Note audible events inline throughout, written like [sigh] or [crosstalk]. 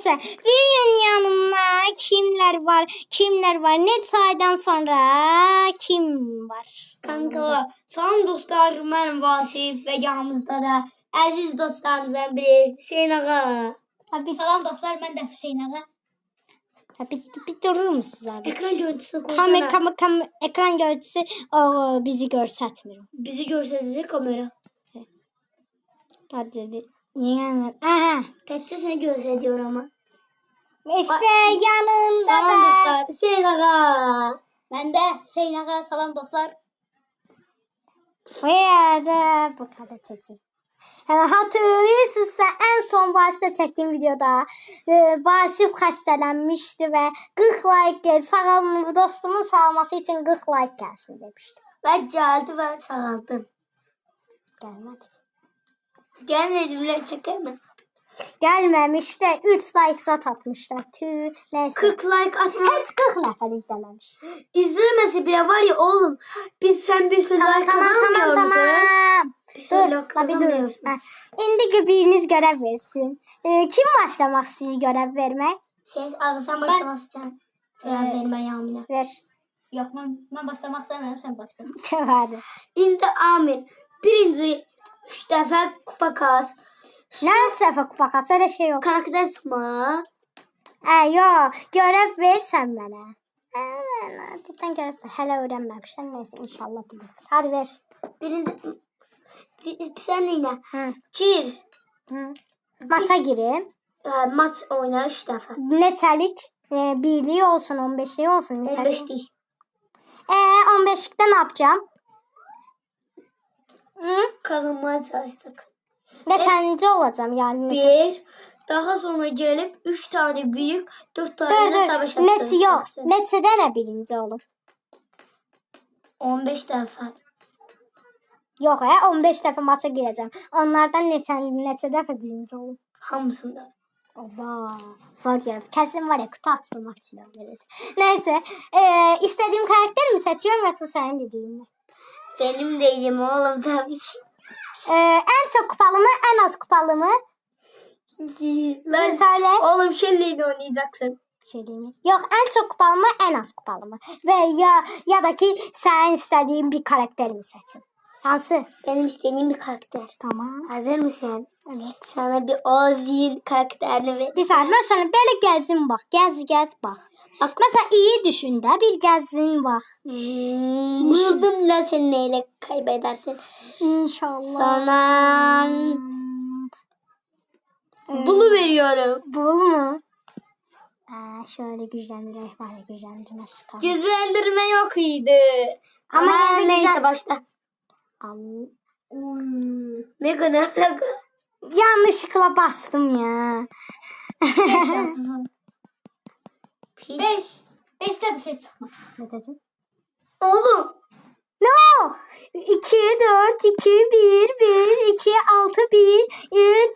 Neyse videonun yanında kimler var kimler var ne aydan sonra kim var? Kanka son dostlar mən Vasif və yanımızda da əziz dostlarımızdan biri Hüseyn ağa. Abi, Salam dostlar, mən də Hüseyn ağa. bir, bir durur musunuz abi? Ekran görüntüsünü Kam, koysana. kam, kam, ekran görüntüsü o, bizi göstermiyor. Bizi görsəniz kamera. Hadi bir. Aha. Təkcə səni göstəriyor ama. İşte yanında Salam da. dostlar, Hüseyn ağa. Mən də Hüseyn ağa, salam dostlar. Ve de bu kadar tecil. Yani hatırlıyorsunuzsa en son Vasif'le çektiğim videoda e, Vasif xəstələnmişdi ve 40 like gel sağlam dostumun sağlaması için 40 like gelsin demiştim. Və gəldi və sağaldım. Gelmedi. Gəlmədimlər çəkəmə. Gelmemiş de 3 like atmışlar. Tüh neyse. 40 like atma. Hiç 40 nefer izlememiş. İzlemesi bile var ya oğlum. Biz sen bir sürü like kazanmıyor musun? Bir sürü like dur. Ha, İndi biriniz görev versin. Ee, kim başlamak istiyor görev vermek? Şey, ağzı sen başlamak istiyorsun. Cevap verme Yamine. Ver. Yok ben, ben başlamak istemiyorum sen başla. [laughs] Hadi. İndi Amin. Birinci üç defa kupa kas. Ne sefer kupa kasa öyle şey yok. Karakter çıkma. Ee, yok. Görev versen bana. Ee, Cidden görev ver. Hele öğrenmemişler. Neyse inşallah bilir. Hadi ver. Birinci bir, bir sen de yine. Hı. Gir. Hı. Masa gireyim. E, maç oyna üç defa. Neçelik? Ee, birliği olsun, 15'liği olsun. Neçelik? 15 değil. Ee, 15'likte ne yapacağım? Hı? Kazanmaya çalıştık. Neçənci olacağım yani? Neçə? Bir. Daha sonra gelip üç tane büyük, dört tane Dur de dur. savaş Neçə yox. atacaksın. Neçə dənə birinci olum? 15 defa. Yox, hə, 15 dəfə maça girəcəm. Onlardan neçə neçə dəfə birinci olum? Hamısında. Oba, zor gəlib. Kəsin var ya, atılmaq üçün öyle. Neyse, e, istədiyim karakteri mi seçiyorum yoksa senin dediğin mi? Benim değilim oğlum tabii ki. E, en çok kupalı mı, en az kupalı mı? Lan Söyle. oğlum Shelly'yle oynayacaksın. Şey mi? Yok, en çok kupalı mı, en az kupalı mı? Ve ya ya da ki sen istediğin bir karakteri mi seçin? Hansı? Benim istediğim bir karakter. Tamam. Hazır mısın? Evet. Sana bir Ozzy'in karakterini ver. Bir saniye ben sana böyle gezin bak. Gez gez bak. Bak. Mesela iyi düşün de bir gezin bak. Hmm, buldum la sen neyle kaybedersin. İnşallah. Sana bulu veriyorum. Bul mu? Aa, şöyle güçlendirerek var ya güçlendirmesi kaldı. Güçlendirme yok idi. Ama Ama neyse güzel- başla. Al- Hmm, Mega ne alaka? Yanlışlıkla bastım ya. Beş. [laughs] Beşte bir şey çıkmaz. ne dedin? Oğlum. No! 2, 4, 2, 1, 1, 2, 6, 1, 3.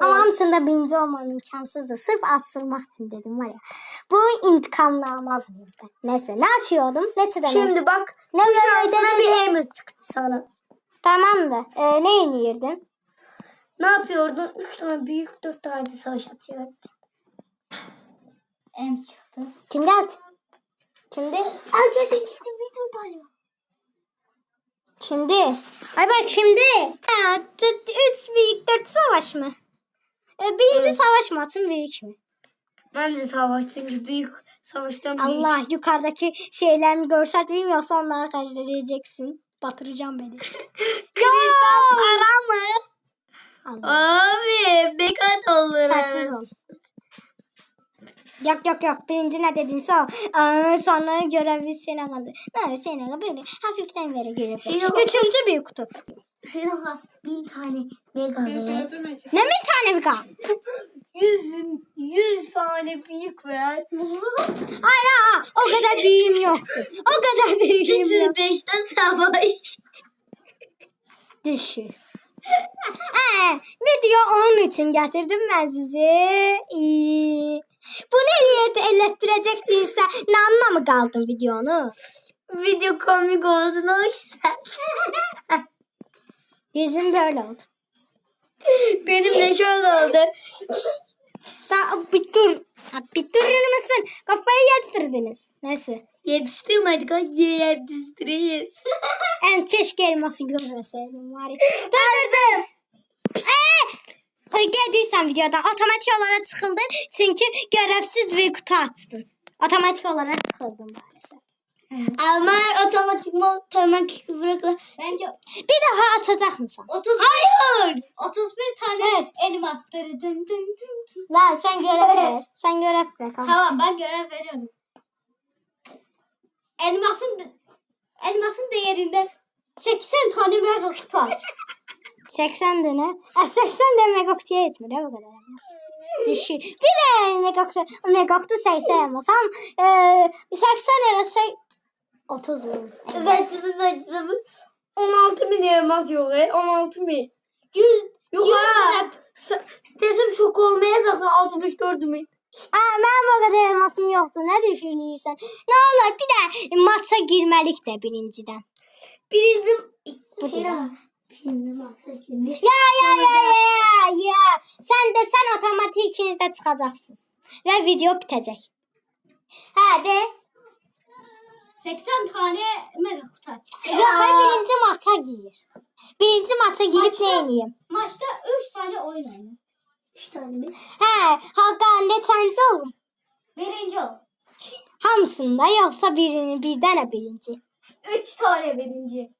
Ama hamısında birinci olmam imkansızdı. Sırf asılmak için dedim var ya. Bu intikamla almaz mıyım ben? Neyse ne açıyordum? Ne çiğdem? Şimdi bak. Ne bu şansına bir Amos çıktı sana. Tamam da e, ne yeniyordum? Ne yapıyordun? Üç tane büyük, dört tane de savaş atıyordun. Em çıktı. Kim geldi? Kimdi? Elçetin kendi videodayım. Şimdi. Ay bak şimdi. Ha, üç büyük dört savaş mı? E, birinci savaş mı atın büyük mü? Ben de savaş çünkü büyük savaştan büyük. Allah yukarıdaki şeylerimi göstermeyeyim yoksa onlara karşılayacaksın. Batıracağım beni. [laughs] Kristal para mı? Allah. Abi bekat olur. Sessiz ol. Yok yok yok. Birinci ne dedinse o. Aa, sonra görevi sene kaldı. Ne sene kaldı böyle hafiften vere görüyorsun. Sene kaldı. Üçüncü büyük kutu. Senin ha bin tane mega ver. Ne bir tane bir? Yüz, yüz tane büyük ver. Hayır ha, o kadar büyüğüm yoktu. O kadar büyüğüm yok. 305'te savaş. Düşün. Ee, video onun için getirdim ben sizi. İyi. Bu nereye ellettirecektinse ne anlamı kaldın videonu? Video komik olsun o yüzden. Yüzüm böyle oldu. Benim de şöyle oldu. Da, bir dur. Ha, bir durur musun? Kafayı yetiştirdiniz. Neyse. Yetiştirmedik ha yetiştiririz. En keşke elması görmeseydim var ya. Durdurdum. Eee! Geldiysen videodan otomatik olarak çıkıldın. Çünkü görevsiz bir kutu açtın. Otomatik olarak çıkıldın maalesef. Ama otomatik mi otomatik bırakla. Bence Bir daha atacak mısın? 31 Hayır. 31 tane Ver. elmastırı dın dın dın dın. Lan sen görev [laughs] ver. Sen görev ver. Tamam. Ben görev veriyorum. Elmasın elmasın değerinde 80 tane mega kutu aç. 80 tane. E, 80 de megakutiye yetmir. ha, Bu kadar olmaz. Düşün. Bir de megaktu, megaktu 80 olmaz. Ham e, 80 lira şey 30 mu? Zaten zaten 16 bin elmas yok he. 16 bin. 100 Yok 100 ha. tane Stesim şok olmaya zaten 64 bin. Aa, ben bu kadar elmasım yoktu. Ne düşünürsen? Ne olur bir de maça girmelik de birinciden. Birinci şey var. Şimdi masa şimdi. Ya ya ya ya ya. Sen de sen otomatik ikiniz de çıkacaksınız. Ve video bitecek. Hadi. 80 tane aç. Yok hayır birinci maça gir. Birinci maça girip Maçta- ne yeneyim? Maçta 3 tane oyun oyna. 3 tane mi? He, Hakan neçənci olum? Birinci ol. Hamısında yoksa birini bir tane birinci. 3 tane birinci.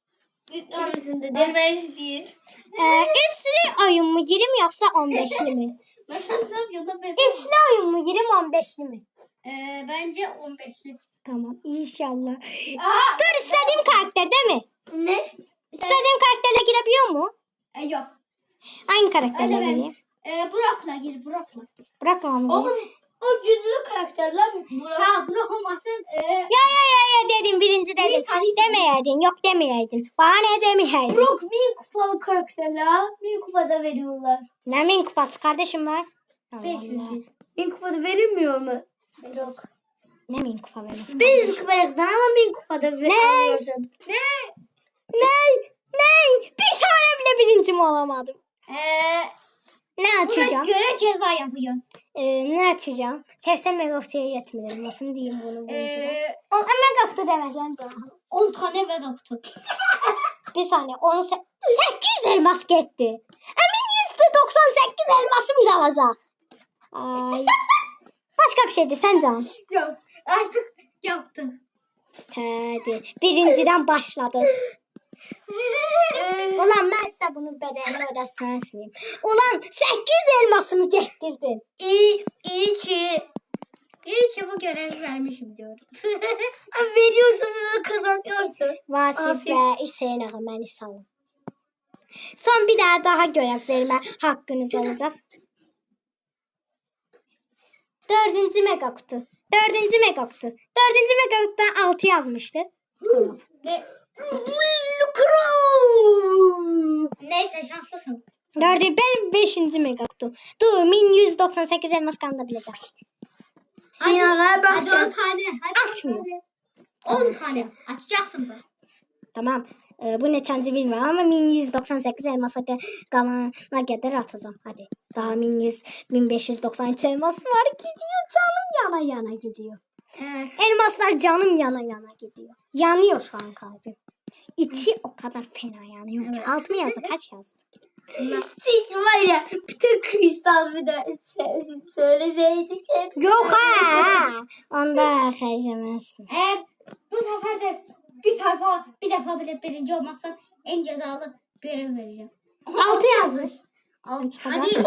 Üç tanesinde de. Deme istiyor. Ee, üçlü oyun mu girim yoksa 15'li mi? [laughs] Ne yapıyorsun da bebeğim? Üçlü oyun mu girim 15'li mi? Ee, bence 15'li. Tamam inşallah. Aa! Dur istediğim karakter değil mi? Ne? İstediğim karakterle girebiliyor mu? E, yok. Hangi karakterle gireyim? Ee, Burak'la gir Burak'la. Bırakma onu. Oğlum o güçlü karakterler Burak. Ha Burak tane- Demeyeydin yok demeyeydin. Bana ne demeyeydin? Burak bin kupalı karakterler. Bin kupada veriyorlar. Ne min kupası kardeşim var? Allah 500 Allah. bir. bin kupada verilmiyor mu? Yok. Ne min kupa vermesi? 500 kupadan ama bin kupada Ne? veriyorsun. Ne? Ney? Ney? Bir tane bile birinci mi olamadım? Ee, Ne buna açacağım? göre ceza yapacağız. Ee, ne açacağım? 80 megaktiye yetmiyor. Nasıl diyeyim bunu? Ee, On megakti demesen canım. 10 tane mega kutu. [laughs] Bir saniye. 10 800 elmas gitti. Emin %98 elmasım kalacak. Ay. [laughs] Başka bir şeydi sen canım. Yok. Artık yaptık. Hadi. Birinciden başladı. [laughs] Ulan ben size bunun bedelini ödetmeyeyim. Ulan 800 elmasımı getirdin. İyi, iyi ki İyi ki bu görevi vermişim diyorum. [laughs] veriyorsunuz kazanıyorsun. Vasif Aferin. ve Hüseyin ağa beni salın. Son bir daha daha görevlerime hakkınız olacak. Dördüncü mega kutu. Dördüncü mega kutu. Dördüncü mega kutuda altı yazmıştı. Ve neyse şanslısın. Dördü ben beşinci mega kutu. Dur min 198 elmas kanında bileceğim. Sinan'a bak. Hadi 10 tane. Hadi Açmıyor. 10 tane. Açacaksın bu. Tamam. Ee, bu neçənci bilmirəm ama 1198 elmasa ka- qalana qədər açacağım. Hadi. Daha 1100 1593 elması var. Gidiyor canım yana yana gidiyor. Evet. Elmaslar canım yana yana gidiyor. Yanıyor şu an kalbim. İçi o kadar fena yanıyor ki. Alt mı yazdı? Kaç yazdı? [laughs] Çünkü var ya bütün kristal bir de sö- söyleseydik hep. Yok ha. Onda harcamazsın. Eğer bu sefer de bir defa bir defa bile birinci olmazsan en cezalı görev vereceğim. Altı yazmış. Al, Çıkacak. hadi.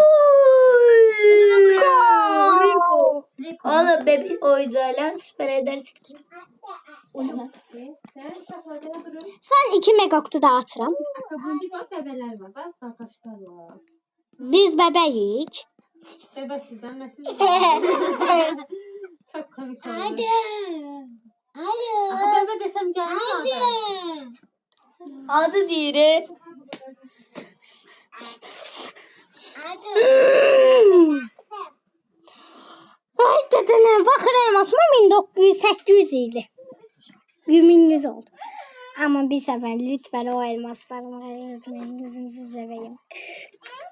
Rico. Rico. Oğlum bebek oyuncağıyla süper eder çıktı. Oyna. Sen iki mega kutu dağıtıram. Biz bebeyik. Bebe sizden ne siz? Çok komik oldu. Hadi. Aha, Hadi. bebe desem geldi Hadi. Adı diğeri. Ay dedene bakın elmasıma 1900 800 1100 oldu. Ama bir sefer lütfen o elmaslarımı kaybetmeyin. Gözünüzü seveyim.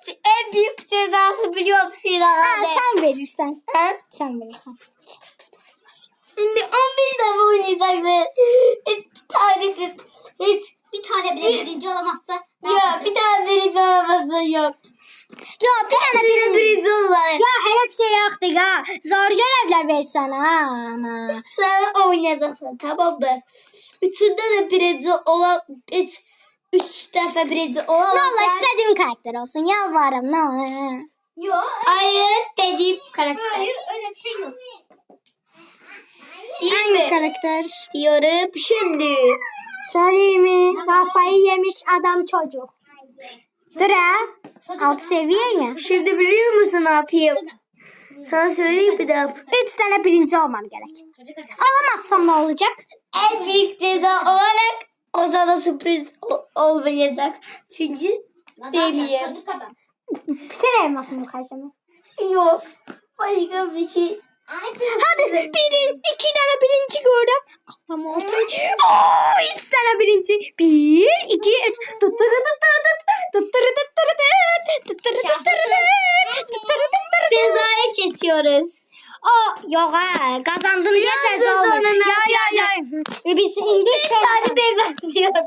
En büyük cezası biliyor musun Ha, herhalde? sen verirsen. He? Sen verirsen. Şimdi 11 defa oynayacaksın. Hiç bir tanesi hiç Bir tane bile birinci olamazsa ne yapacak? bir tane birinci olmasın yok. Ya bir tane Senin birinci olmalı. Ya her şey yaktık ha. Zor görevler versene ha. Ama. Sen oynayacaksın tamam mı? Üçünde de birinci olan üç, üç defa birinci Ne olur istediğim karakter olsun. Yalvarırım ne olur. Yok. Hayır dediğim karakter. Hayır öyle bir şey yok. Değil Hangi mi? karakter? Diyorum şimdi. Söyleyeyim mi? Kafayı yemiş adam çocuk. Dur ha. Alt seviye ya. Şimdi biliyor musun ne yapayım? Sana söyleyeyim bir daha. Üç tane birinci olmam gerek. Alamazsam ne olacak? En büyük ceza olarak o sana sürpriz o- olmayacak. Çünkü adam. Bütün elmas mı kaçırma? Yok. Başka bir şey. Hadi biri, iki tane birinci gördüm. Allah'ım oldu. Oo, üç tane birinci. Bir, iki, üç. Tıttırı tıttırı tıt. Tıttırı tıttırı tıt. Tıttırı tıttırı tıt. Tıttırı tıttırı tıt. Cezaya geçiyoruz. O yok ha kazandın diye olmuyor. ne Ya ya ya. E biz indi Bir tane beyefendi diyordu.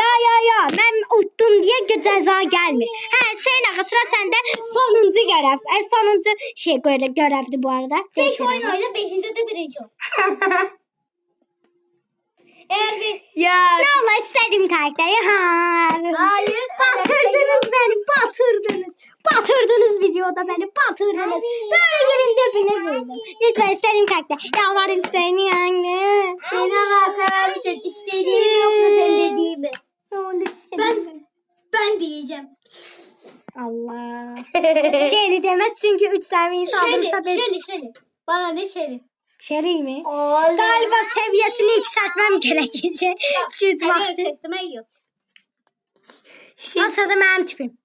Ya ya ya ben uttum diye ceza gelmiş. He şeyle sıra sende sonuncu görev. E, sonuncu şey görev, görevdi bu arada. Beş oyun oyna beşinde de birinci ol. [laughs] Eğer bir ya Ne olur istediğim karakteri. Ha. Hayır. Batırdınız beni batırdınız. Batırdınız videoda beni batırdınız. Böyle yerin dibine girdim. Lütfen istediğim karakter. Yalvarırım seni anne. Seni arkadaşlar istediğim yoksa sen dediğimi. Ne olur. Ben ben diyeceğim. Allah. [laughs] Şeyli demez çünkü üç tane insan alırsa beş. şöyle, şöyle. Bana ne şöyle? Şeri mi? Oldu. Galiba seviyesini yükseltmem gerekecek. Çizmek Evet, için. septime yok. Nasıl da benim tipim.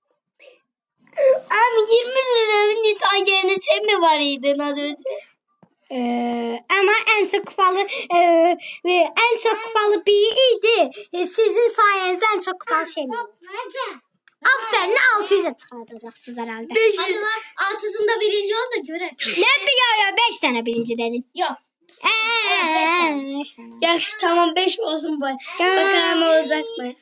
Abi 20 liranın İtalyanı sen mi var idin az önce? Ee, ama en çok kupalı e, e, en çok kupalı biriydi. E, sizin sayenizde en çok kupalı şey mi? Aferin 600'e çıkartacaksınız herhalde. Hadi lan altısında birinci ol da göre. Ne diyor ya 5 tane birinci dedin. Yok. Eee. Ya şu tamam 5 olsun bari. Bakalım olacak mı?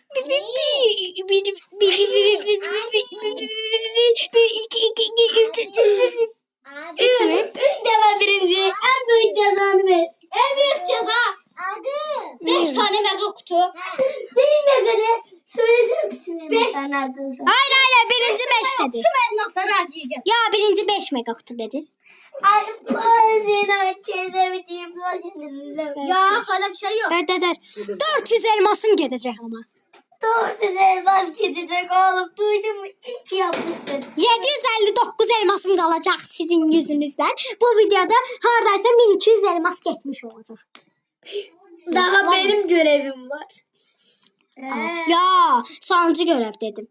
Üç mü? Üç defa birinci. En büyük cezanı ver. En büyük ceza. Beş tane mega kutu. Benim ne Söylesene bütün Beş. emekler neredeyse. Hayır hayır birinci 5 dedi. Tüm elmasları harcayacağım. Ya birinci 5 mega kutu dedin. Ay seni açabildiğim Ya hala bir şey yok. Dur dur dur. 400 elmasım gidecek ama. Doğru güzel vaz gidecek oğlum. Duydun mu? İyi ki yapmışsın. 759 elmasım kalacak sizin yüzünüzden. Bu videoda haradaysa 1200 elmas geçmiş olacak. Daha benim görevim var. Ee, Ya sonuncu görev dedim.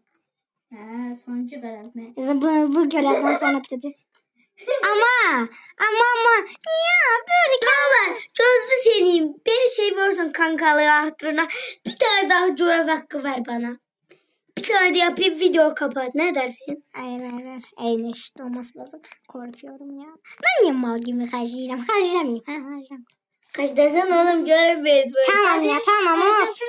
ha, sonucu görev mi? Bu, bu görevden sonra bitecek. [laughs] ama ama ama ya böyle Çağlar göz mü seneyim? Beni seviyorsan kankalığı hatırına bir tane daha görev hakkı ver bana. Bir tane de yapayım video kapat. Ne dersin? Hayır hayır hayır. En eşit olması lazım. Korkuyorum ya. Ben niye mal gibi harcayacağım? Harcamayayım. Ha, harcam. Kaç desen oğlum ver. böyle. Tamam ya tamam of.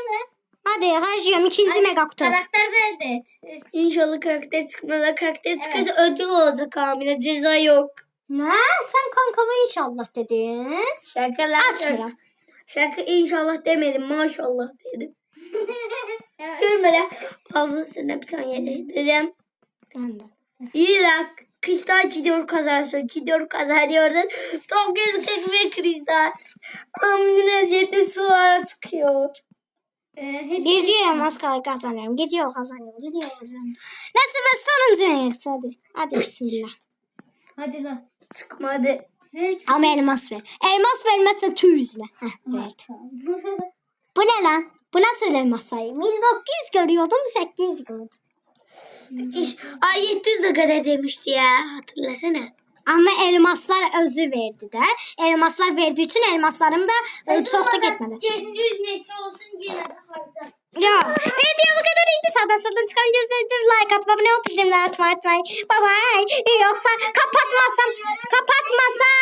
Hadi harcıyorum ikinci mega kutu. Karakter de elde et. İnşallah karakter çıkmaz. Karakter çıkarsa ödül olacak Kamile. Ceza yok. Ne? Sen kankama inşallah dedin. Şakalar. Açmıyorum. Şaka inşallah demedim. Maşallah dedim. [laughs] Evet. Görme lan. Ağzının üstüne bir tane yerleştireceğim. Ben de. İyi lan. Kristal gidiyor kazanıyorsun. Gidiyor kazanıyorsun. 941 kristal. Amına jeti sulara çıkıyor. Ee, Gidiyorum az kaldı kazanıyorum. Gidiyor kazanıyorum. Gidiyor kazanıyorum. Nasıl ben sonuncu neyse hadi. Hadi bismillah. Hadi lan. Çıkmadı. Hiç. Ama elmas ver. Elmas vermezse tüy yüzüne. Heh, verdi. Bu ne lan? Bu nasıl elmas sayı? 1900 görüyordum 800 gördüm. İş, ay 700 de kadar demişti ya. Hatırlasana. Ama elmaslar özü verdi de. Elmaslar verdiği için elmaslarım da e, çok da gitmedi. 700 metre olsun yine de harika. Ya video bu kadar iyiydi. Sağdan soldan çıkan gözlerinizi like atıp abone olup bildirimleri açmayı unutmayın. Bye bye. Yoksa kapatmazsam kapatmasam